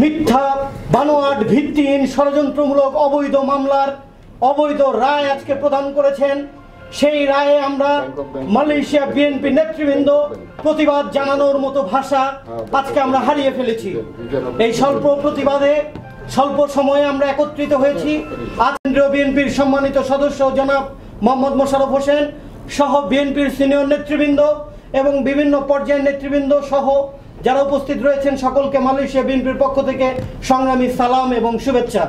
মিথ্যা বানোয়াট ভিত্তিহীন ষড়যন্ত্রমূলক অবৈধ মামলার অবৈধ রায় আজকে প্রদান করেছেন। সেই রায়ে আমরা মালয়েশিয়া বিএনপি নেতৃবৃন্দ প্রতিবাদ জানানোর মতো ভাষা আজকে আমরা হারিয়ে ফেলেছি। এই স্বল্প প্রতিবাদে, স্বল্প সময়ে আমরা একত্রিত হয়েছি। কেন্দ্রীয় বিএনপির সম্মানিত সদস্য জনাব মোহাম্মদ মোশারফ হোসেন সহ বিএনপির সিনিয়র নেতৃবৃন্দ এবং বিভিন্ন পর্যায়ের নেতৃবৃন্দ সহ যারা উপস্থিত রয়েছেন সকলকে মালয়েশিয়া বিএনপির পক্ষ থেকে সংগ্রামী সালাম এবং শুভেচ্ছা।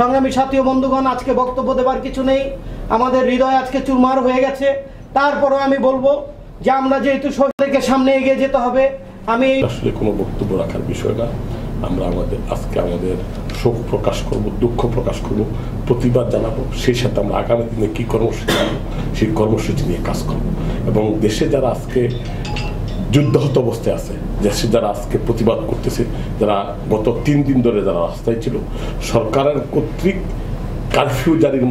সংগ্রামী সাথী ও বন্ধুগণ, আজকে বক্তব্য দেবার কিছু নেই। আমাদের হৃদয় আজকে চুরমার হয়ে গেছে। তারপরও আমি বলব যে আমরা যেহেতু শহীদকে সামনে এগিয়ে যেতে হবে, আমি আসলে কোনো বক্তব্য রাখার বিষয় না। আমরা আমাদের, আজকে আমাদের শোক প্রকাশ করব, দুঃখ প্রকাশ করব, প্রতিবাদ জানাব। সেই সাথে আমরা আগামী দিনে কী কর্মসূচি সেই কর্মসূচি নিয়ে কাজ করব। এবং দেশে যারা আজকে যুদ্ধাহত অবস্থায় আছে। দেশে যারা আজকে প্রতিবাদ করতেছে, যারা গত তিন দিন ধরে যারা রাস্তায় ছিল, সরকারের কর্তৃক কারফিউ জারির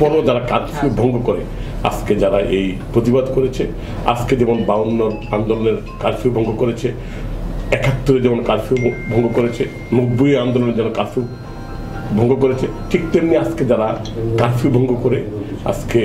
পরও যারা কারফিউ ভঙ্গ করে, আজকে যারা এই প্রতিবাদ করেছে, আজকে যেমন বাউন্ন আন্দোলনের কারফিউ ভঙ্গ করেছে, একাত্তরে যেমন কারফিউ ভঙ্গ করেছে, নব্বই আন্দোলনের যেন কারফিউ ভঙ্গ করেছে, ঠিক তেমনি আজকে যারা কারফিউ ভঙ্গ করে, আজকে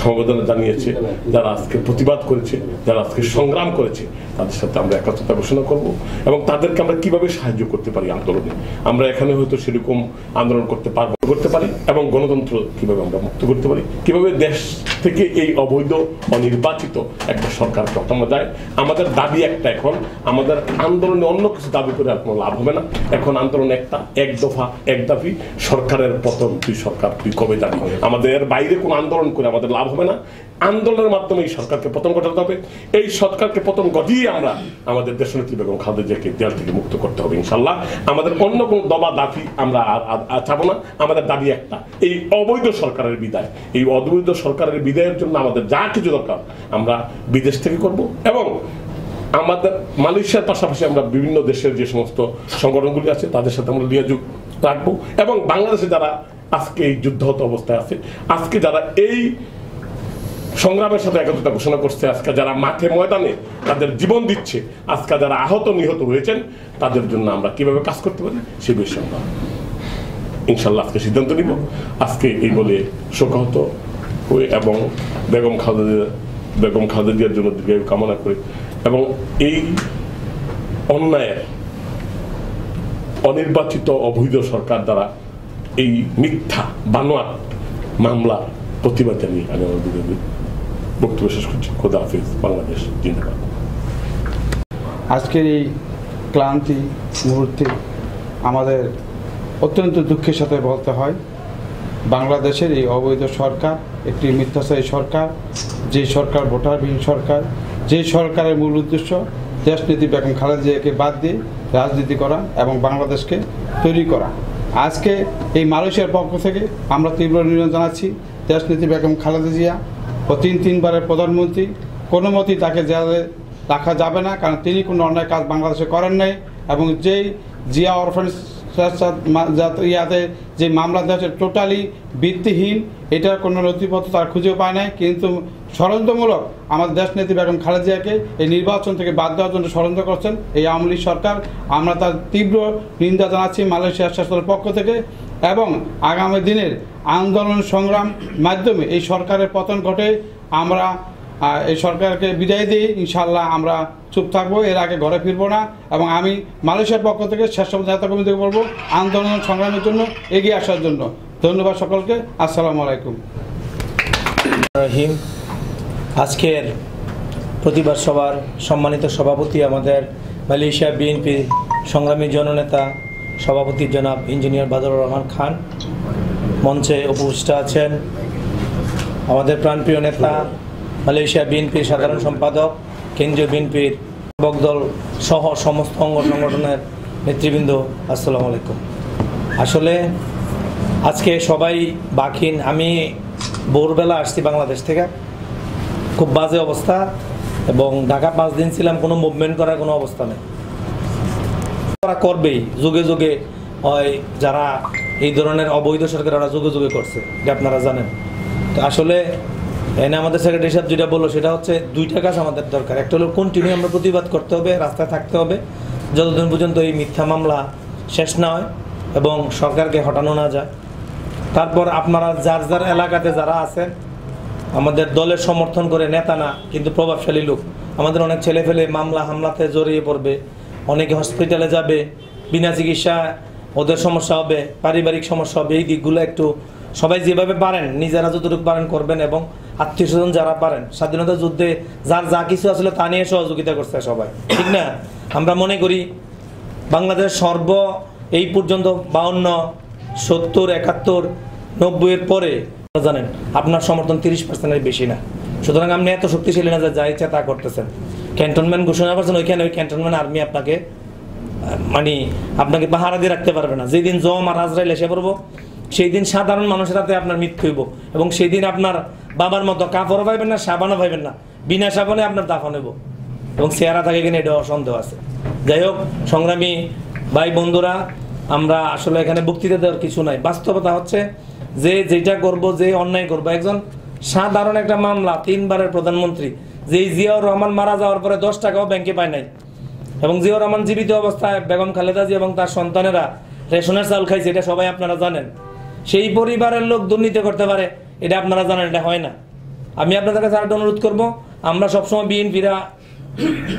সমবেদনা জানিয়েছে, যারা আজকে প্রতিবাদ করেছে, যারা আজকে সংগ্রাম করেছে, তাদের সাথে আমরা একত্রতা ঘোষণা করব এবং তাদেরকে আমরা কীভাবে সাহায্য করতে পারি আন্দোলনে? আমরা এখানে হয়তো সেরকম আন্দোলন করতে পারব, করতে পারি এবং গণতন্ত্র কীভাবে আমরা মুক্ত করতে পারি? কীভাবে দেশ থেকে এই অবৈধ, অনির্বাচিত একটা সরকার প্রথম দেয় আমাদের দাবি একটা এখন, আমাদের আন্দোলনে অন্য কিছু দাবি করে আর কোনো লাভ হবে না। এখন আন্দোলন একটা, এক দফা, এক দাবি, সরকারের পতন, তুই সরকার, তুই কবে যাবি আমাদের বাইরে কোনো আন্দোলন করে আমাদের লাভ হবে না। আন্দোলনের মাধ্যমে এই সরকারকে পতন ঘটাতে হবে। এই সরকারকে পতন ঘটিয়ে আমরা আমাদের দেশনেত্রী বেগম খালেদা জিয়াকে দেয়াল থেকে মুক্ত করতে হবে ইনশাল্লাহ আমাদের অন্য কোনো দবা দাবি আমরা আর- চাবো না। আমাদের দাবি একটা, এই অবৈধ সরকারের বিদায়। এই অবৈধ সরকারের বিদায়ের জন্য আমাদের যা কিছু দরকার, আমরা বিদেশ থেকে করব এবং আমাদের মালয়েশিয়ার পাশাপাশি আমরা বিভিন্ন দেশের যে সমস্ত সংগঠনগুলি আছে, তাদের সাথে আমরা লিয়াযোগ রাখব এবং বাংলাদেশে যারা আজকে এই যুদ্ধহত অবস্থায় আছে, আজকে যারা এই সংগ্রামের সাথে একত্রতা ঘোষণা করছে আজকে যারা মাঠে ময়দানে তাদের জীবন দিচ্ছে, আজকে যারা আহত নিহত হয়েছেন, তাদের জন্য আমরা কীভাবে কাজ করতে পারি, সে বিষয়ে আমরা ইনশাল্লাহ আজকে সিদ্ধান্ত নিব। আজকে এই বলে শোকাহত হয়ে এবং বেগম খালেদা বেগম খালেদা জিয়ার জন্য দীর্ঘায়ু কামনা করে এবং এই অন্যায়ের অনির্বাচিত অবৈধ সরকার দ্বারা এই মিথ্যা বানোয়াট মামলা প্রতিবাদ জানিয়ে আমি আমার বক্তব্য শেষ করছি খোদা হাফিজ বাংলাদেশ জিন্দাবাদ আজকের এই ক্লান্তি মুহূর্তে আমাদের অত্যন্ত দুঃখের সাথে বলতে হয় বাংলাদেশের এই অবৈধ সরকার একটি মিথ্যাচারী সরকার যে সরকার ভোটারবিহীন সরকার যে সরকারের মূল উদ্দেশ্য দেশনীতি বেগম খালেদা জিয়াকে বাদ দিয়ে রাজনীতি করা এবং বাংলাদেশকে তৈরি করা আজকে এই মালয়েশিয়ার পক্ষ থেকে আমরা তীব্র নিবেদন জানাচ্ছি দেশনীতি বেগম খালেদা জিয়া ও তিন তিনবারের প্রধানমন্ত্রী, কোনো মতেই তাকে জেলে রাখা যাবে না, কারণ তিনি কোনো অন্যায় কাজ বাংলাদেশে করেন নাই এবং যেই জিয়া অরফেন্স ইয়াতে যে মামলা দেওয়া হচ্ছে টোটালি ভিত্তিহীন, এটার কোনো নথিপত্র তার খুঁজে পায় নাই। কিন্তু ষড়যন্ত্রমূলক আমাদের দেশ নেত্রী বেগম খালেদিয়াকে এই নির্বাচন থেকে বাদ দেওয়ার জন্য ষড়যন্ত্র করছেন এই আওয়ামী সরকার। আমরা তার তীব্র নিন্দা জানাচ্ছি মালয়েশিয়া শাসনের পক্ষ থেকে। এবং আগামী দিনের আন্দোলন সংগ্রাম মাধ্যমে এই সরকারের পতন ঘটে, আমরা এই সরকারকে বিদায় দিই ইনশাল্লাহ আমরা চুপ থাকব, এর আগে ঘরে ফিরবো না এবং আমি মালয়েশিয়ার পক্ষ থেকে শেষ নেতা কমিটিকে বলব, আন্দোলন সংগ্রামের জন্য এগিয়ে আসার জন্য। ধন্যবাদ সকলকে, আসসালামু আলাইকুম। রহিম, আজকের প্রতিবাদ সভার সম্মানিত সভাপতি আমাদের মালয়েশিয়া বিএনপি সংগ্রামী জননেতা সভাপতি জনাব ইঞ্জিনিয়ার বাদরুর রহমান খান, মঞ্চে উপস্থিত আছেন আমাদের প্রাণপ্রিয় নেতা মালয়েশিয়া বিএনপির সাধারণ সম্পাদক, কেন্দ্রীয় বিএনপির দল সহ সমস্ত অঙ্গ সংগঠনের নেতৃবৃন্দ, আসসালামু আলাইকুম। আসলে আজকে সবাই বাকিন আমি ভোরবেলা আসছি বাংলাদেশ থেকে। খুব বাজে অবস্থা এবং ঢাকা পাঁচ দিন ছিলাম, কোনো মুভমেন্ট করার কোনো অবস্থা নেই। তারা করবেই। যুগে যুগে ওই যারা এই ধরনের অবৈধ সরকার ওরা যুগে যুগে করছে, এটা আপনারা জানেন। তো আসলে এনে আমাদের সেক্রেটারি সাহেব যেটা বলল, সেটা হচ্ছে দুইটা কাজ আমাদের দরকার। একটা হলো কন্টিনিউ আমরা প্রতিবাদ করতে হবে, রাস্তায় থাকতে হবে। যতদিন পর্যন্ত এই মিথ্যা মামলা শেষ না হয় এবং সরকারকে হটানো না যায়। তারপর আপনারা যার যার এলাকাতে যারা আছেন, আমাদের দলের সমর্থন করে নেতা না, কিন্তু প্রভাবশালী লোক। আমাদের অনেক ছেলে ফেলে মামলা হামলাতে জড়িয়ে পড়বে। অনেকে হসপিটালে যাবে, বিনা চিকিৎসা ওদের সমস্যা হবে, পারিবারিক সমস্যা হবে, এই দিকগুলো একটু সবাই যেভাবে পারেন, নিজেরা যতটুকু পারেন করবেন এবং আত্মীয় স্বজন যারা পারেন, স্বাধীনতা যুদ্ধে যার যা কিছু আসলে তা নিয়ে সহযোগিতা করছে সবাই, ঠিক না? আমরা মনে করি বাংলাদেশ সর্ব এই পর্যন্ত বাউন্ন, সত্তর, একাত্তর নব্বইয়ের পরে জানেন, আপনার সমর্থন তিরিশ পার্সেন্টের বেশি না। সুতরাং আপনি এত শক্তিশালী না যা ইচ্ছা তা করতেছেন। ক্যান্টনমেন্ট ঘোষণা করছেন ওইখানে ওই ক্যান্টনমেন্ট আর্মি আপনাকে মানে আপনাকে পাহারা দিয়ে রাখতে পারবে না। যেদিন জম আর আজরাইল এসে পড়ব সেই দিন সাধারণ মানুষের হাতে আপনার মৃত্যু হইব। এবং সেই দিন আপনার বাবার মতো কাপড়ও পাইবেন না, সাবানও পাইবেন না, বিনা সাবানে আপনার দাফন হইব। এবং চেহারা থাকে কিনা এটা সন্দেহ আছে। যাই হোক, সংগ্রামী ভাই বন্ধুরা, আমরা আসলে এখানে বক্তৃতা দেওয়ার কিছু নাই। বাস্তবতা হচ্ছে যে যেটা করব, যে অন্যায় করব। একজন সাধারণ একটা মামলা, তিনবারের প্রধানমন্ত্রী যে জিয়াউর রহমান মারা যাওয়ার পরে দশ টাকাও ব্যাংকে পায় নাই। এবং জিয়াউর রহমান জীবিত অবস্থায় বেগম খালেদা জি এবং তার সন্তানেরা রেশনের চাল খাইছে, এটা সবাই আপনারা জানেন। সেই পরিবারের লোক দুর্নীতি করতে পারে, এটা আপনারা জানেন, এটা হয় না। আমি আপনাদের কাছে আরেকটা অনুরোধ করব, আমরা সবসময় বিএনপিরা,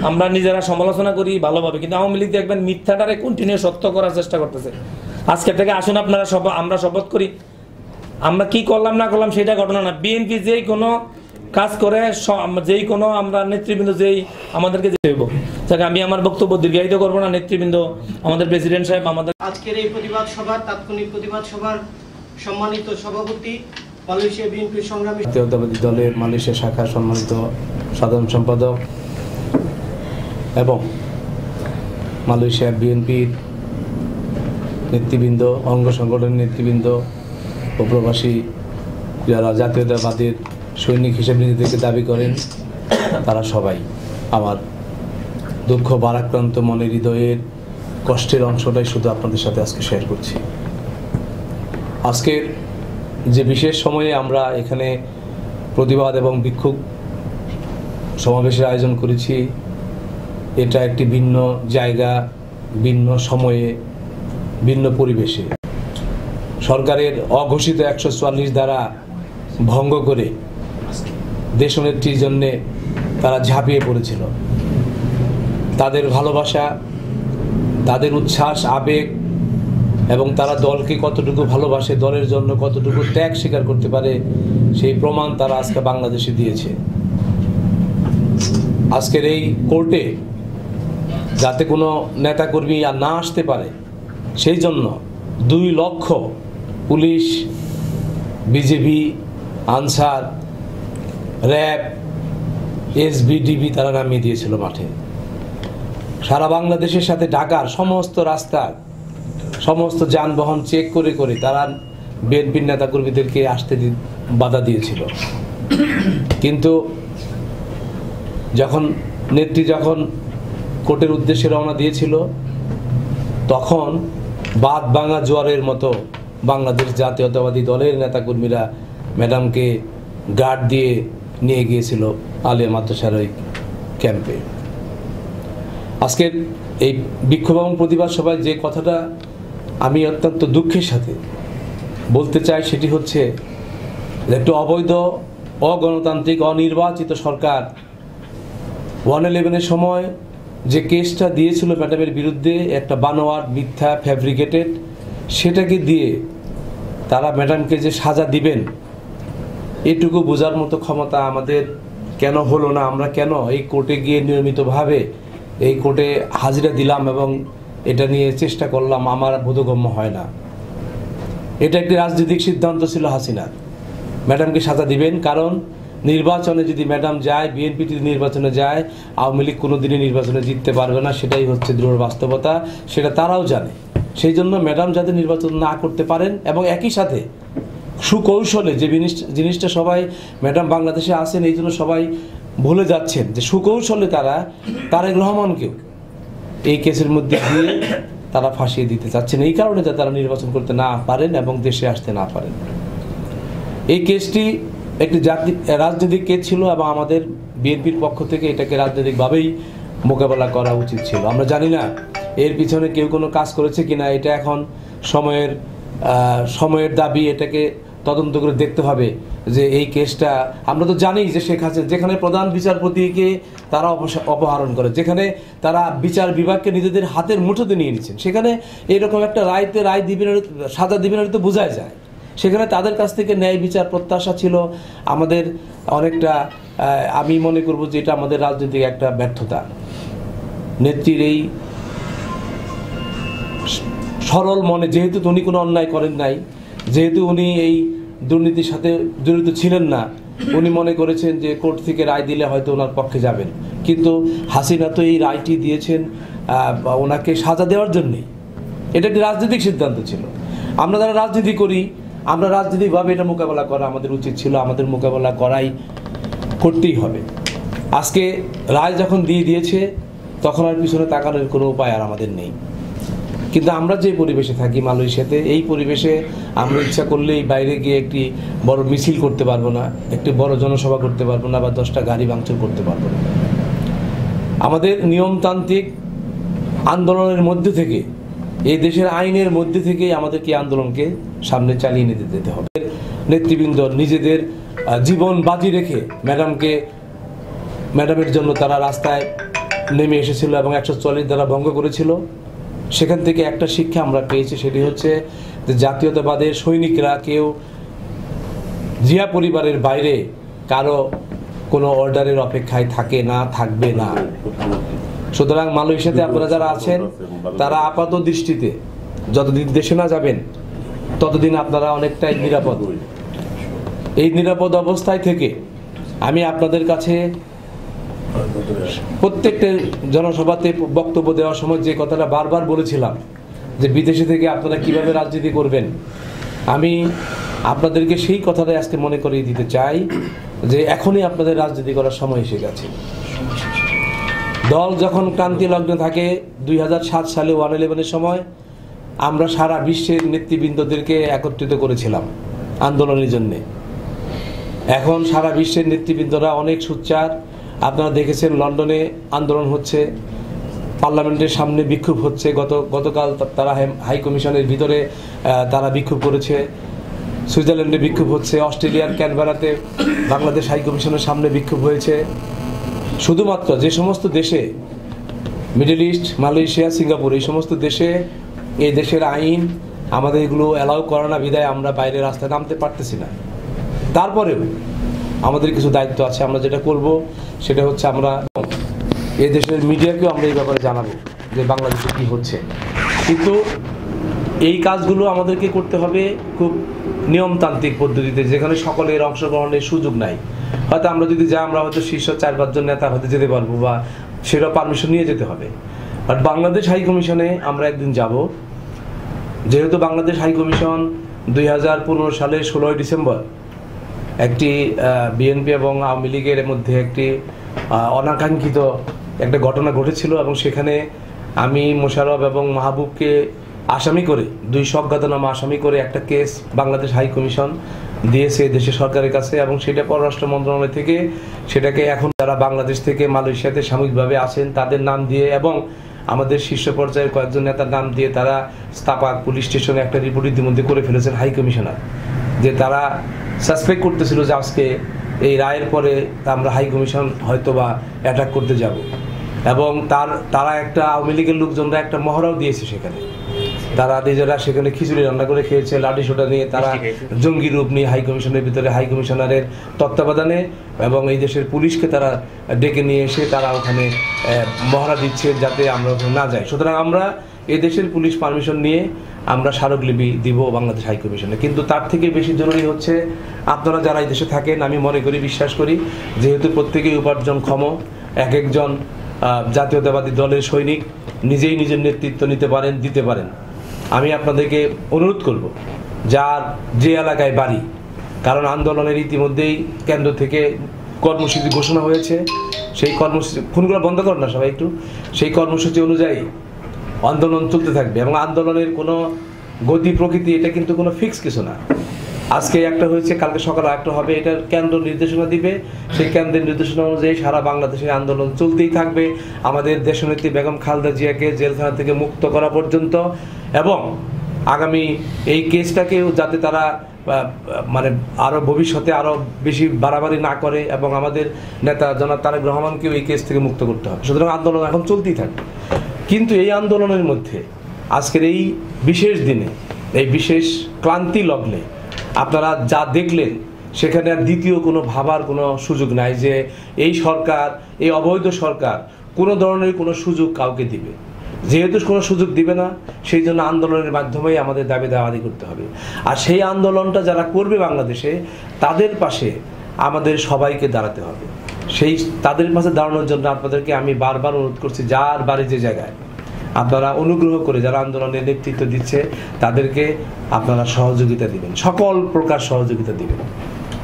আমরা নিজেরা সমালোচনা করি ভালোভাবে, কিন্তু আওয়ামী লীগ দেখবেন মিথ্যাটারে কন্টিনিউ সত্য করার চেষ্টা করতেছে। আজকে থেকে আসুন আপনারা সব আমরা শপথ করি। আমরা কি করলাম, না করলাম, সেটা ঘটনা না। বিএনপি যেই কোনো কাজ করে যেই কোনো আমরা নেতৃবৃন্দ যেই আমাদেরকে দেব। যাকে আমি আমার বক্তব্য দীর্ঘায়িত করব না নেতৃবৃন্দ আমাদের প্রেসিডেন্ট সাহেব আমাদের আজকের এই প্রতিবাদ সভার তাৎক্ষণিক প্রতিবাদ সভার সম্মানিত সভাপতি মালয়েশিয়া বিএনপির সংগ্রামী জাতীয়তাবাদী দলের মালয়েশিয়া শাখার সম্মানিত সাধারণ সম্পাদক এবং মালয়েশিয়া বিএনপির নেতৃবৃন্দ অঙ্গ সংগঠনের নেতৃবৃন্দ ও প্রবাসী যারা জাতীয়তাবাদের সৈনিক হিসেবে নিজেদেরকে দাবি করেন তারা সবাই। আমার দুঃখ বারাক্রান্ত মনের হৃদয়ের কষ্টের অংশটাই শুধু আপনাদের সাথে আজকে শেয়ার করছি। আজকের যে বিশেষ সময়ে আমরা এখানে প্রতিবাদ এবং বিক্ষোভ সমাবেশের আয়োজন করেছি, এটা একটি ভিন্ন জায়গা, ভিন্ন সময়ে, ভিন্ন পরিবেশে। সরকারের অঘোষিত একশো চুয়াল্লিশ দ্বারা ভঙ্গ করে দেশনেত্রীর জন্যে তারা ঝাঁপিয়ে পড়েছিল। তাদের ভালোবাসা, তাদের উচ্ছ্বাস, আবেগ এবং তারা দলকে কতটুকু ভালোবাসে, দলের জন্য কতটুকু ত্যাগ স্বীকার করতে পারে, সেই প্রমাণ তারা আজকে বাংলাদেশে দিয়েছে। আজকের এই কোর্টে যাতে কোনো নেতাকর্মী আর না আসতে পারে, সেই জন্য দুই lakh police BJP Ansar RAB SBDB তারা নামিয়ে দিয়েছিল মাঠে। সারা বাংলাদেশের সাথে ঢাকার সমস্ত রাস্তার সমস্ত যানবাহন চেক করে করে তারা বিএনপির নেতাকর্মীদেরকে আসতে বাধা দিয়েছিল। কিন্তু যখন নেত্রী যখন কোর্টের উদ্দেশ্যে রওনা দিয়েছিল, তখন বাদ ভাঙা জোয়ারের মতো বাংলাদেশ জাতীয়তাবাদী দলের নেতাকর্মীরা ম্যাডামকে গার্ড দিয়ে নিয়ে গিয়েছিল আলিয়া মাদ্রাসার ওই ক্যাম্পে। আজকের এই বিক্ষোভ এবং প্রতিবাদ সভায় যে কথাটা আমি অত্যন্ত দুঃখের সাথে বলতে চাই সেটি হচ্ছে একটু অবৈধ, অগণতান্ত্রিক, অনির্বাচিত সরকার ওয়ান ইলেভেনের সময় যে কেসটা দিয়েছিল ম্যাডামের বিরুদ্ধে, একটা বানোয়ার মিথ্যা ফ্যাব্রিকেটেড, সেটাকে দিয়ে তারা ম্যাডামকে যে সাজা দিবেন এটুকু বোঝার মতো ক্ষমতা আমাদের কেন হলো না, আমরা কেন এই কোর্টে গিয়ে নিয়মিতভাবে এই কোর্টে হাজিরা দিলাম এবং এটা নিয়ে চেষ্টা করলাম, আমার বোধগম্য হয় না। এটা একটি রাজনৈতিক সিদ্ধান্ত ছিল হাসিনার। ম্যাডামকে সাজা দিবেন, কারণ নির্বাচনে যদি ম্যাডাম যায়, বিএনপি যদি নির্বাচনে যায়, আওয়ামী লীগ কোনো দিনই নির্বাচনে জিততে পারবে না, সেটাই হচ্ছে দৃঢ় বাস্তবতা, সেটা তারাও জানে। সেই জন্য ম্যাডাম যাতে নির্বাচন না করতে পারেন এবং একই সাথে সুকৌশলে যে জিনিস- জিনিসটা সবাই, ম্যাডাম বাংলাদেশে আসেন এই জন্য সবাই ভুলে যাচ্ছেন যে সুকৌশলে তারা তারেক রহমানকেও এই কেসের মধ্যে দিয়ে তারা ফাঁসিয়ে দিতে চাচ্ছেন। এই কারণে যাতে তারা নির্বাচন করতে না পারেন এবং দেশে আসতে না পারেন। এই কেসটি একটি জাতি, রাজনৈতিক কেস ছিল এবং আমাদের বিএনপির পক্ষ থেকে এটাকে রাজনৈতিকভাবেই মোকাবেলা করা উচিত ছিল। আমরা জানি না এর পিছনে কেউ কোনো কাজ করেছে কিনা। এটা এখন সময়ের সময়ের দাবি। এটাকে তদন্ত করে দেখতে হবে যে এই কেসটা, আমরা তো জানি যে শেখ হাসিনা, যেখানে প্রধান বিচারপতিকে তারা অপহরণ করে, যেখানে তারা বিচার বিভাগকে নিজেদের হাতের মুঠোতে নিয়ে নিচ্ছেন সেখানে এরকম একটা রায়তে রায় দিবেন, সাজা দিবেন তো বোঝাই যায়। সেখানে তাদের কাছ থেকে ন্যায় বিচার প্রত্যাশা ছিল, আমাদের অনেকটা আমি মনে করব যে এটা আমাদের রাজনৈতিক একটা ব্যর্থতা। নেত্রীর এই সরল মনে, যেহেতু উনি কোনো অন্যায় করেন নাই যেহেতু উনি এই দুর্নীতির সাথে জড়িত ছিলেন না, উনি মনে করেছেন যে কোর্ট থেকে রায় দিলে হয়তো ওনার পক্ষে যাবেন। কিন্তু হাসিনা তো এই রায়টি দিয়েছেন ওনাকে সাজা দেওয়ার জন্যই। এটা একটি রাজনৈতিক সিদ্ধান্ত ছিল। আমরা যারা রাজনীতি করি, আমরা রাজনৈতিকভাবে এটা মোকাবেলা করা আমাদের উচিত ছিল, আমাদের মোকাবেলা করাই করতেই হবে। আজকে রায় যখন দিয়ে দিয়েছে, তখন আর পিছনে তাকানোর কোনো উপায় আর আমাদের নেই। কিন্তু আমরা যে পরিবেশে থাকি মালয়েশিয়াতে, এই পরিবেশে আমরা ইচ্ছা করলেই বাইরে গিয়ে একটি বড় মিছিল করতে পারব না, একটি বড় জনসভা করতে পারব না বা দশটা গাড়ি ভাঙচুর করতে পারব না। আমাদের নিয়মতান্ত্রিক আন্দোলনের মধ্যে থেকে, এই দেশের আইনের মধ্যে থেকেই আমাদেরকে আন্দোলনকে সামনে চালিয়ে নিতে যেতে হবে। নেতৃবৃন্দ নিজেদের জীবন বাজি রেখে ম্যাডামকে, ম্যাডামের জন্য তারা রাস্তায় নেমে এসেছিল এবং একশো চল্লিশ দ্বারা ভঙ্গ করেছিল। সেখান থেকে একটা শিক্ষা আমরা পেয়েছি, সেটি হচ্ছে যে জাতীয়তাবাদের সৈনিকরা কেউ জিয়া পরিবারের বাইরে কারও কোনো অর্ডারের অপেক্ষায় থাকে না, থাকবে না। সুতরাং মালয়েশিয়াতে আপনারা যারা আছেন, তারা আপাত দৃষ্টিতে যতদিন দেশে না যাবেন, ততদিন আপনারা অনেকটাই নিরাপদ। এই নিরাপদ অবস্থায় থেকে আমি আপনাদের কাছে প্রত্যেকটা জনসভাতে বক্তব্য দেওয়ার সময় যে কথাটা বারবার বলেছিলাম, যে বিদেশে থেকে আপনারা কীভাবে রাজনীতি করবেন, আমি আপনাদেরকে সেই কথাটাই আজকে মনে করিয়ে দিতে চাই, যে এখনই আপনাদের রাজনীতি করার সময় এসে গেছে। দল যখন ক্রান্তি লগ্নে থাকে, দুই হাজার সাত সালে ওয়ান ইলেভেনের সময়, আমরা সারা বিশ্বের নেতৃবৃন্দদেরকে একত্রিত করেছিলাম আন্দোলনের জন্যে। এখন সারা বিশ্বের নেতৃবৃন্দরা অনেক সুচ্চার আপনারা দেখেছেন লন্ডনে আন্দোলন হচ্ছে, পার্লামেন্টের সামনে বিক্ষোভ হচ্ছে। গত, গতকাল তারা হাই- কমিশনের ভিতরে তারা বিক্ষোভ করেছে। সুইজারল্যান্ডে বিক্ষোভ হচ্ছে, অস্ট্রেলিয়ার ক্যানবেরাতে বাংলাদেশ হাই কমিশনের সামনে বিক্ষোভ হয়েছে। শুধুমাত্র যে সমস্ত দেশে, মিডল ইস্ট, মালয়েশিয়া, সিঙ্গাপুর, এই সমস্ত দেশে এই দেশের আইন, আমাদের এগুলো অ্যালাউ করে না, বিদায় আমরা বাইরে রাস্তায় নামতে পারতেছি না। তারপরেও আমাদের কিছু দায়িত্ব আছে, আমরা যেটা করব সেটা হচ্ছে আমরা এই দেশের মিডিয়াকেও আমরা এই ব্যাপারে জানাব যে বাংলাদেশে কি হচ্ছে। কিন্তু এই কাজগুলো আমাদেরকে করতে হবে খুব নিয়মতান্ত্রিক পদ্ধতিতে, যেখানে সকলের অংশগ্রহণের সুযোগ নাই। হয়তো আমরা যদি যাই, আমরা হয়তো শীর্ষ চার পাঁচজন নেতা হয়তো যেতে পারব বা সেটা পারমিশন নিয়ে যেতে হবে। বাট বাংলাদেশ হাই কমিশনে আমরা একদিন যাব। যেহেতু বাংলাদেশ হাই কমিশন দুই হাজার পনেরো সালের ষোলোই ডিসেম্বর একটি বিএনপি এবং আওয়ামী লীগের মধ্যে একটি অনাকাঙ্ক্ষিত একটা ঘটনা ঘটেছিল এবং সেখানে আমি মোশাররফ এবং মাহবুবকে আসামি করে, দুই সজ্ঞাতনামা আসামি করে একটা কেস বাংলাদেশ হাই কমিশন দিয়েছে দেশের সরকারের কাছে এবং সেটা পররাষ্ট্র মন্ত্রণালয় থেকে, সেটাকে এখন যারা বাংলাদেশ থেকে মালয়েশিয়াতে সাময়িকভাবে আছেন তাদের নাম দিয়ে এবং আমাদের শীর্ষ পর্যায়ের কয়েকজন নেতার নাম দিয়ে তারা স্তাপাক পুলিশ স্টেশনে একটা রিপোর্ট ইতিমধ্যে করে ফেলেছেন হাই কমিশনার, যে তারা সাসপেক্ট করতেছিল যে আজকে এই রায়ের পরে আমরা হাই কমিশন হয়তো বা অ্যাটাক করতে যাব। এবং তার তারা একটা আওয়ামী লীগের লোকজনরা একটা মহড়াও দিয়েছে সেখানে। তারা নিজেরা সেখানে খিচুড়ি রান্না করে খেয়েছে লাঠি সোটা নিয়ে তারা জঙ্গি রূপ নিয়ে হাই কমিশনের ভিতরে হাই কমিশনারের তত্ত্বাবধানে এবং এই দেশের পুলিশকে তারা ডেকে নিয়ে এসে তারা ওখানে মহড়া দিচ্ছে যাতে আমরা ওখানে না যাই। সুতরাং আমরা এই দেশের পুলিশ পারমিশন নিয়ে আমরা স্মারকলিপি দিব বাংলাদেশ হাই কমিশনে কিন্তু তার থেকে বেশি জরুরি হচ্ছে, আপনারা যারা এই দেশে থাকেন, আমি মনে করি, বিশ্বাস করি, যেহেতু প্রত্যেকেই উপার্জনক্ষম, এক একজন জাতীয়তাবাদী দলের সৈনিক, নিজেই নিজের নেতৃত্ব নিতে পারেন, দিতে পারেন। আমি আপনাদেরকে অনুরোধ করব, যার যে এলাকায় বাড়ি, কারণ আন্দোলনের ইতিমধ্যেই কেন্দ্র থেকে কর্মসূচি ঘোষণা হয়েছে, সেই কর্মসূচি ফোনগুলো বন্ধ করুন না সবাই একটু। সেই কর্মসূচি অনুযায়ী আন্দোলন চলতে থাকবে এবং আন্দোলনের কোনো গতি প্রকৃতি, এটা কিন্তু কোনো ফিক্স কিছু না। আজকে একটা হয়েছে, কালকে সকালে একটা হবে এটার কেন্দ্র নির্দেশনা দিবে। সেই কেন্দ্রের নির্দেশনা অনুযায়ী সারা বাংলাদেশের আন্দোলন চলতেই থাকবে। আমাদের দেশনেত্রী বেগম খালেদা জিয়াকে জেলখানা থেকে মুক্ত করা পর্যন্ত এবং আগামী এই কেসটাকেও যাতে তারা মানে আরও ভবিষ্যতে আরও বেশি বাড়াবাড়ি না করে এবং আমাদের নেতা জনাব তারেক রহমানকেও এই কেস থেকে মুক্ত করতে হবে। সুতরাং আন্দোলন এখন চলতেই থাকবে। কিন্তু এই আন্দোলনের মধ্যে আজকের এই বিশেষ দিনে, এই বিশেষ ক্লান্তি লগ্নে আপনারা যা দেখলেন, সেখানে আর দ্বিতীয় কোনো ভাবার কোনো সুযোগ নাই যে এই সরকার, এই অবৈধ সরকার কোনো ধরনের কোনো সুযোগ কাউকে দিবে। যেহেতু কোনো সুযোগ দিবে না, সেই জন্য আন্দোলনের মাধ্যমেই আমাদের দাবি দাওয়াদি করতে হবে। আর সেই আন্দোলনটা যারা করবে বাংলাদেশে, তাদের পাশে আমাদের সবাইকে দাঁড়াতে হবে। সেই তাদের পাশে দাঁড়ানোর জন্য আপনাদেরকে আমি বারবার অনুরোধ করছি, যার বাড়ি যে জায়গায়। আপনারা অনুগ্রহ করে যারা আন্দোলনের নেতৃত্ব দিচ্ছে, তাদেরকে আপনারা সহযোগিতা দিবেন। সকল প্রকার সহযোগিতা দিবেন।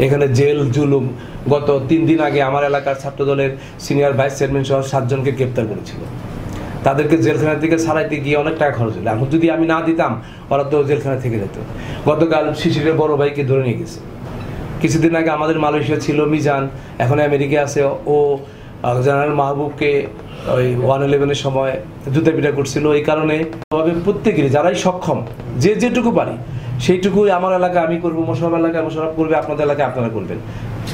এখানে জেল, জুলুম, গত তিন দিন আগে আমার এলাকার ছাত্রদলের সিনিয়র ভাইস চেয়ারম্যান সহ সাতজনকে গ্রেপ্তার করেছিল। তাদেরকে জেলখানা থেকে ছাড়াইতে গিয়ে অনেক টাকা খরচ হলো। এখন যদি আমি না দিতাম, ওরা তো জেলখানা থেকে যেত। গতকাল শিশিরের বড় ভাইকে ধরে নিয়ে গেছে। কিছুদিন আগে আমাদের মালয়েশিয়া ছিল মিজান এখন আমেরিকা আছে। ও জেনারেল মাহবুবকে ওই ওয়ান ইলেভেনের সময় জুতা পিটা করছিল। এই কারণে প্রত্যেকেরই যারাই সক্ষম যে যেটুকু পারি সেইটুকুই আমার এলাকা আমি করব মোশারফ এলাকায় মোশারফ করবে আপনাদের এলাকায় আপনারা করবেন।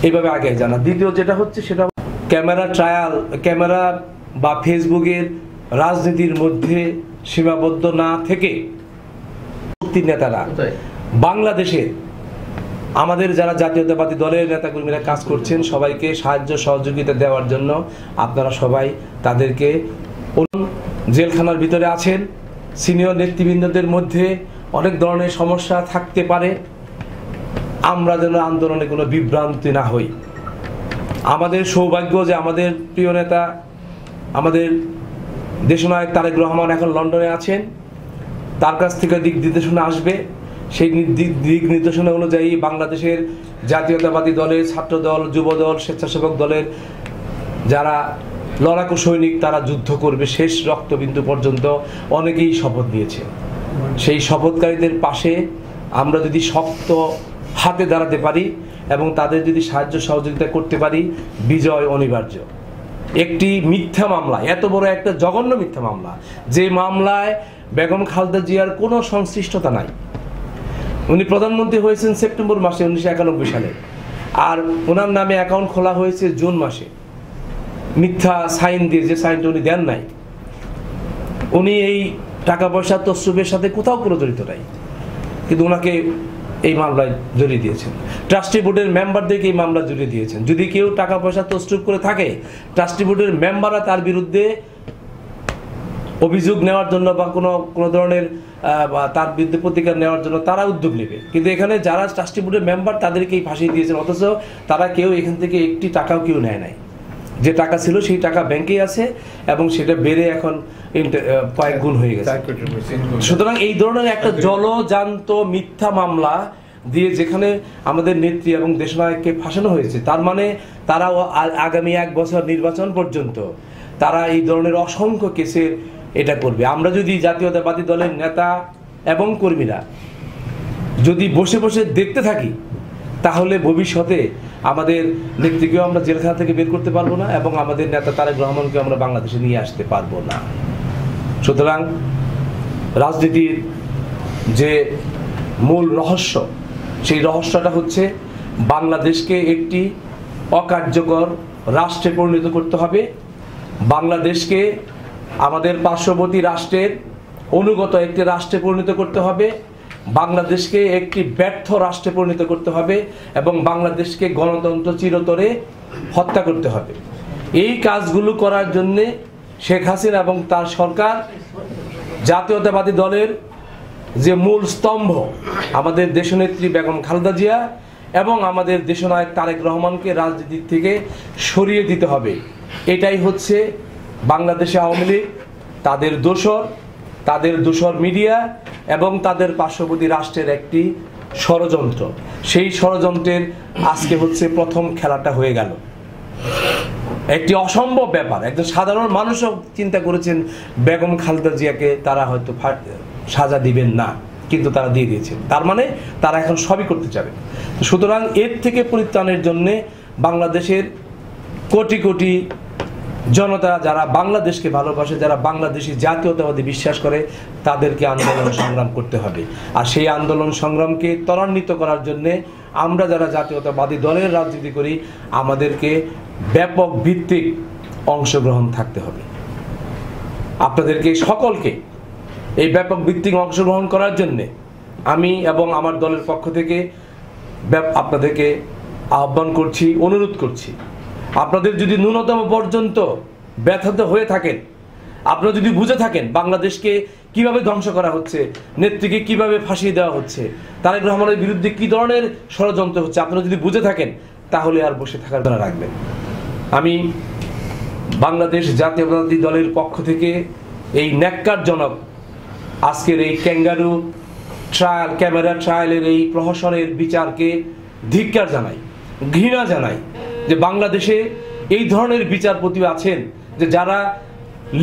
এইভাবে আগে জানা দ্বিতীয় যেটা হচ্ছে সেটা ক্যামেরা ট্রায়াল ক্যামেরা বা ফেসবুকের রাজনীতির মধ্যে সীমাবদ্ধ না থেকে নেতারা বাংলাদেশের আমাদের যারা জাতীয়তাবাদী দলের নেতাকর্মীরা কাজ করছেন, সবাইকে সাহায্য সহযোগিতা দেওয়ার জন্য আপনারা সবাই তাদেরকে জেলখানার ভিতরে আছেন, সিনিয়র নেতৃবৃন্দদের মধ্যে অনেক ধরনের সমস্যা থাকতে পারে। আমরা যেন আন্দোলনে কোনো বিভ্রান্তি না হই। আমাদের সৌভাগ্য যে আমাদের প্রিয় নেতা, আমাদের দেশনায়ক তারেক রহমান এখন লন্ডনে আছেন। তার কাছ থেকে দিক নির্দেশনা আসবে। সেই দিক নির্দেশনা অনুযায়ী বাংলাদেশের জাতীয়তাবাদী দলের ছাত্র দল যুব দল স্বেচ্ছাসেবক দলের যারা লড়াকু সৈনিক, তারা যুদ্ধ করবে। শেষ রক্তবিন্দু পর্যন্ত অনেকেই শপথ দিয়েছে সেই শপথকারীদের পাশে আমরা যদি শক্ত হাতে দাঁড়াতে পারি এবং তাদের যদি সাহায্য সহযোগিতা করতে পারি, বিজয় অনিবার্য। একটি মিথ্যা মামলা, এত বড় একটা জঘন্য মিথ্যা মামলা, যে মামলায় বেগম খালদা জিয়ার কোনো সংশ্লিষ্টতা নাই। উনি প্রধানমন্ত্রী হয়েছেন সেপ্টেম্বর মাসে, উনিশশো একানব্বই সালে। আর ওনার নামে অ্যাকাউন্ট খোলা হয়েছে জুন মাসে। মিথ্যা সাইন দিয়ে, যে সাইনটা উনি দেন নাই, উনি এই টাকা পয়সা তসরুপের সাথে কোথাও কোনো জড়িত নাই। কিন্তু ওনাকে এই মামলায় জড়িয়ে দিয়েছেন। ট্রাস্টি বোর্ডের মেম্বারদেরকে এই মামলা জড়িয়ে দিয়েছেন। যদি কেউ টাকা পয়সা তসরুপ করে থাকে, ট্রাস্টি বোর্ডের মেম্বাররা তার বিরুদ্ধে অভিযোগ নেওয়ার জন্য বা কোনো কোনো ধরনের বা তার বিরুদ্ধে প্রতিকার নেওয়ার জন্য তারা উদ্যোগ নেবে। কিন্তু এখানে যারা ট্রাস্টি বোর্ডের মেম্বার তাদেরকেই ফাঁসিয়ে দিয়েছেন। অথচ তারা কেউ এখান থেকে একটি টাকাও কেউ নেয় নাই। যে টাকা ছিল সেই টাকা ব্যাংকেই আছে এবং সেটা বেড়ে এখন কয়েক গুণ হয়ে গেছে। সুতরাং এই ধরনের একটা জলজান্ত মিথ্যা মামলা দিয়ে যেখানে আমাদের নেত্রী এবং দেশনায়ককে ফাঁসানো হয়েছে তার মানে তারাও আগামী এক বছর নির্বাচন পর্যন্ত তারা এই ধরনের অসংখ্য কেসের এটা করবে। আমরা যদি জাতীয়তাবাদী দলের নেতা এবং কর্মীরা যদি বসে বসে দেখতে থাকি, তাহলে ভবিষ্যতে আমাদের নেত্রীকেও আমরা জেলখানা থেকে বের করতে পারব না এবং আমাদের নেতা তারেক রহমানকে আমরা বাংলাদেশে নিয়ে আসতে পারব না। সুতরাং রাজনীতির যে মূল রহস্য, সেই রহস্যটা হচ্ছে বাংলাদেশকে একটি অকার্যকর রাষ্ট্রে পরিণত করতে হবে। বাংলাদেশকে আমাদের পার্শ্ববর্তী রাষ্ট্রের অনুগত একটি রাষ্ট্রে পরিণত করতে হবে, বাংলাদেশকে একটি ব্যর্থ রাষ্ট্রে পরিণত করতে হবে এবং বাংলাদেশকে গণতন্ত্র চিরতরে হত্যা করতে হবে। এই কাজগুলো করার জন্যে শেখ হাসিনা এবং তার সরকার জাতীয়তাবাদী দলের যে মূল স্তম্ভ আমাদের দেশনেত্রী বেগম খালেদা জিয়া এবং আমাদের দেশনায়ক তারেক রহমানকে রাজনীতির থেকে সরিয়ে দিতে হবে। এটাই হচ্ছে বাংলাদেশে আওয়ামী লীগ, তাদের দোসর তাদের দোসর মিডিয়া এবং তাদের পার্শ্ববর্তী রাষ্ট্রের একটি ষড়যন্ত্র। সেই ষড়যন্ত্রের আজকে হচ্ছে প্রথম খেলাটা হয়ে গেল। একটি অসম্ভব ব্যাপার। একজন সাধারণ মানুষও চিন্তা করেছেন, বেগম খালেদা জিয়াকে তারা হয়তো সাজা দিবেন না, কিন্তু তারা দিয়ে দিয়েছে তার মানে তারা এখন সবই করতে চাবে। সুতরাং এর থেকে পরিত্রাণের জন্যে বাংলাদেশের কোটি কোটি জনতা যারা বাংলাদেশকে ভালোবাসে, যারা বাংলাদেশি জাতীয়তাবাদী বিশ্বাস করে, তাদেরকে আন্দোলন সংগ্রাম করতে হবে। আর সেই আন্দোলন সংগ্রামকে ত্বরান্বিত করার জন্য আমরা যারা জাতীয়তাবাদী দলের রাজনীতি করি, আমাদেরকে ব্যাপক ভিত্তিক অংশগ্রহণ থাকতে হবে। আপনাদেরকে সকলকে এই ব্যাপক ভিত্তিক অংশগ্রহণ করার জন্যে আমি এবং আমার দলের পক্ষ থেকে আপনাদেরকে আহ্বান করছি, অনুরোধ করছি। আপনাদের যদি ন্যূনতম পর্যন্ত ব্যথিত হয়ে থাকেন, আপনারা যদি বুঝে থাকেন বাংলাদেশকে কীভাবে ধ্বংস করা হচ্ছে, নেত্রীকে কীভাবে ফাঁসিয়ে দেওয়া হচ্ছে, তারেক রহমানের বিরুদ্ধে কি ধরনের ষড়যন্ত্র হচ্ছে, আপনারা যদি বুঝে থাকেন, তাহলে আর বসে থাকার বেলা রাখবেন। আমি বাংলাদেশ জাতীয়তাবাদী দলের পক্ষ থেকে এই ন্যাক্কারজনক আজকের এই ক্যাঙ্গারু ট্রায়াল, ক্যামেরা ট্রায়ালের এই প্রহসনের বিচারকে ধিক্কার জানাই, ঘৃণা জানাই। যে বাংলাদেশে এই ধরনের বিচারপতি আছেন যে যারা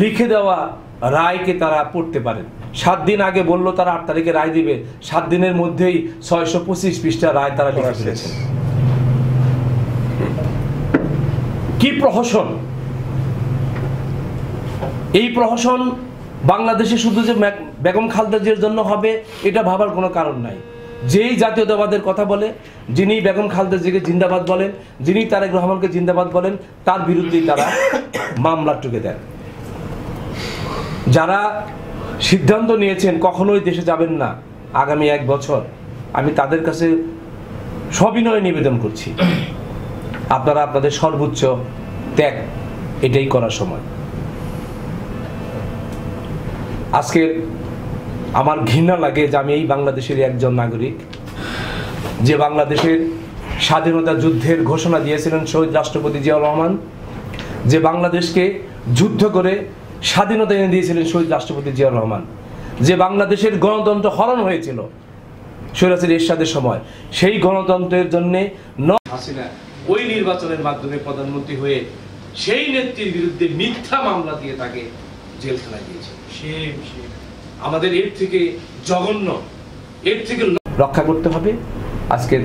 লিখে দেওয়া রায়কে তারা পড়তে পারেন। সাত দিন আগে বলল তারা আট তারিখে রায় দিবে। সাত দিনের মধ্যেই ছয়শো পঁচিশ পৃষ্ঠা রায় তারা লিখে ফেলেছেন। কি প্রহসন? এই প্রহসন বাংলাদেশে শুধু যে বেগম খালেদা জিয়ার জন্য হবে এটা ভাবার কোনো কারণ নাই। যেই জাতীয়তাবাদের কথা বলে, যিনি বেগম খালেদা জিয়াকে জিন্দাবাদ বলেন, যিনি তারেক রহমানকে জিন্দাবাদ বলেন, তার বিরুদ্ধেই তারা মামলা টুকে দেন। যারা সিদ্ধান্ত নিয়েছেন কখনোই দেশে যাবেন না আগামী এক বছর, আমি তাদের কাছে সবিনয় নিবেদন করছি। আপনারা আপনাদের সর্বোচ্চ ত্যাগ, এটাই করার সময়। আজকে আমার ঘৃণা লাগে যে আমি এই বাংলাদেশের একজন নাগরিক যে বাংলাদেশের স্বাধীনতা যুদ্ধের ঘোষণা দিয়েছিলেন শহীদ রাষ্ট্রপতি জিয়াউর রহমান যে বাংলাদেশকে যুদ্ধ করে স্বাধীনতা এনে দিয়েছিলেন শহীদ রাষ্ট্রপতি জিয়াউর রহমান যে বাংলাদেশের গণতন্ত্র হরণ হয়েছিল সৈরাসের এরশাদের সময়। সেই গণতন্ত্রের জন্য হাসিনা ওই নির্বাচনের মাধ্যমে প্রধানমন্ত্রী হয়ে সেই নেত্রীর বিরুদ্ধে মিথ্যা মামলা দিয়ে তাকে জেলখানায় দিয়েছে। আমাদের এর থেকে জঘন্য, এর থেকে রক্ষা করতে হবে। আজকে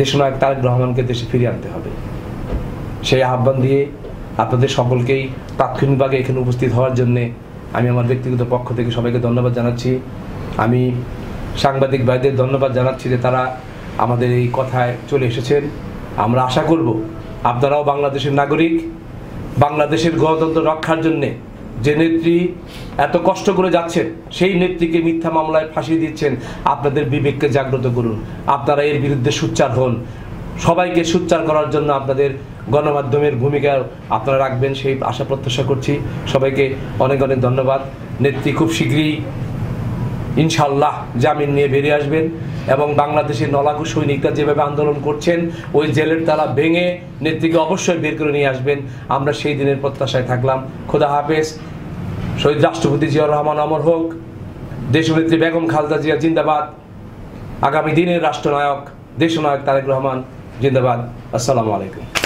দেশনায়ক তারেক রহমানকে দেশে ফিরিয়ে আনতে হবে। সেই আহ্বান দিয়ে আপনাদের সকলকেই তাৎক্ষণিকভাবে এখানে উপস্থিত হওয়ার জন্যে আমি আমার ব্যক্তিগত পক্ষ থেকে সবাইকে ধন্যবাদ জানাচ্ছি। আমি সাংবাদিক ভাইদের ধন্যবাদ জানাচ্ছি যে তারা আমাদের এই কথায় চলে এসেছেন। আমরা আশা করব আপনারাও বাংলাদেশের নাগরিক, বাংলাদেশের গণতন্ত্র রক্ষার জন্যে যে নেত্রী এত কষ্ট করে যাচ্ছেন, সেই নেত্রীকে মিথ্যা মামলায় ফাঁসি দিচ্ছেন, আপনাদের বিবেককে জাগ্রত করুন। আপনারা এর বিরুদ্ধে সুচ্চার হন। সবাইকে সুচ্চার করার জন্য আপনাদের গণমাধ্যমের ভূমিকা আপনারা রাখবেন, সেই আশা প্রত্যাশা করছি। সবাইকে অনেক অনেক ধন্যবাদ। নেত্রী খুব শীঘ্রই ইনশাল্লাহ জামিন নিয়ে বেরিয়ে আসবেন এবং বাংলাদেশের নলাগু সৈনিকরা যেভাবে আন্দোলন করছেন, ওই জেলের তালা ভেঙে নেত্রীকে অবশ্যই বের করে নিয়ে আসবেন। আমরা সেই দিনের প্রত্যাশায় থাকলাম। খোদা হাফেজ। শহীদ রাষ্ট্রপতি জিয়াউর রহমান অমর হোক, দেশনেত্রী বেগম খালদা জিয়া জিন্দাবাদ, আগামী দিনের রাষ্ট্রনায়ক, দেশনায়ক তারেক রহমান জিন্দাবাদ। আসসালামু আলাইকুম।